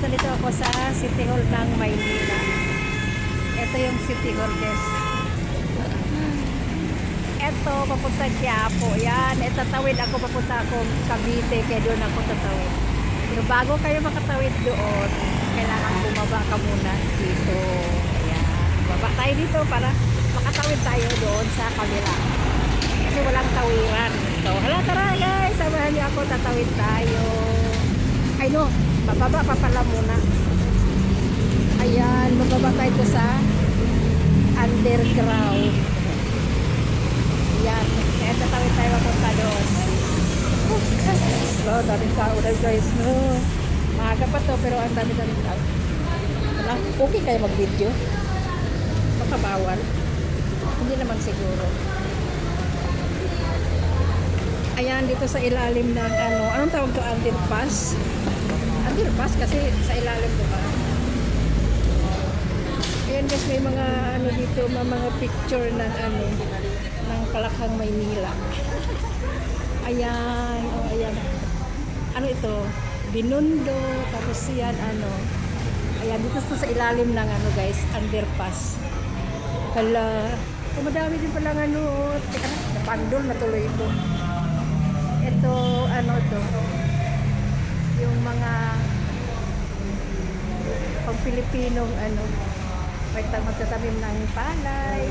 nandito ako sa City Hall ng Maynila. Ito yung City Hall guys. Ito, papunta Quiapo. Yan, ito tawid ako, papunta akong Cavite, kaya doon ako tatawid. Pero bago kayo makatawid doon, kailangan bumaba ka muna dito. Ayan, baba tayo dito para makatawid tayo doon sa kabila. Kasi walang tawiran. So, hala tara guys, samahan niyo ako, tatawid tayo. Ay no, bababa pa pala muna. Ayan, bababa tayo sa underground. Ayan, kaya tatawid tayo papunta doon. Wow, daming tao na guys, no. Maaga pa to, pero ang dami-daming tao. Wala, okay kayo mag-video? Baka bawal. Hindi naman siguro. Ayan, dito sa ilalim ng ano, anong tawag to? Underpass? Underpass kasi sa ilalim, di ba? Ayan guys, may mga ano dito, mga picture ng ano, ng Kalakhang Maynila. Ayan, oh ayan. Ano ito? Binundo, tapos yan ano. Ayan, dito to sa ilalim ng ano guys, underpass. Hala, oh, din palang ano, oh. teka na, napandol na tuloy ito. Ito, ano to, yung mga pang Pilipinong ano, may ta- magtatanim ng palay.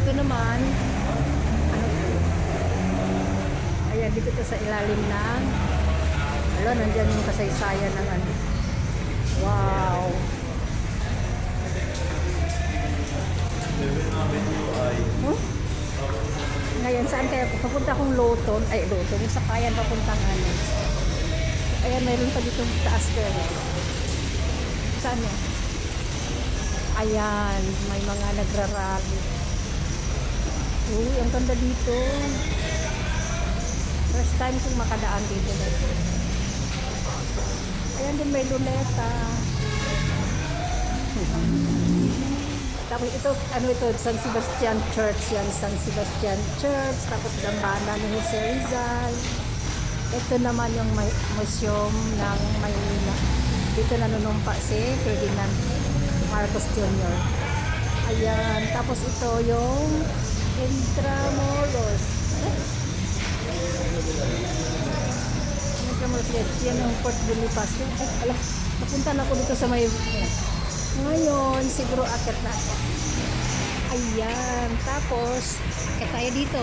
Ito naman, ano? Ayan, dito to sa ilalim ng, wala, nandyan yung kasaysayan ng ano. Wow! Huh? Ngayon, saan kaya? Papunta akong Loton. Ay, Loton. Yung sakayan papuntang ano. Ayan, mayroon pa dito taas pero. Saan yun? Ayan, may mga nagrarally. Uy, ang ganda dito. First time kong makadaan dito. Ayan din may luneta. Tapos ito, ano ito, San Sebastian Church yan, San Sebastian Church, tapos dambana ni Jose Rizal. Ito naman yung museum ng Maynila. Dito nanunumpa si Ferdinand Marcos Jr. Ayan, tapos ito yung Intramuros. Intramuros, yes. yan yung Port Bonifacio. Ay, ala, napunta na ako dito sa may ngayon, siguro akit na ako. Ayan. Tapos, akit tayo dito.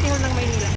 City Hall ng Maynila.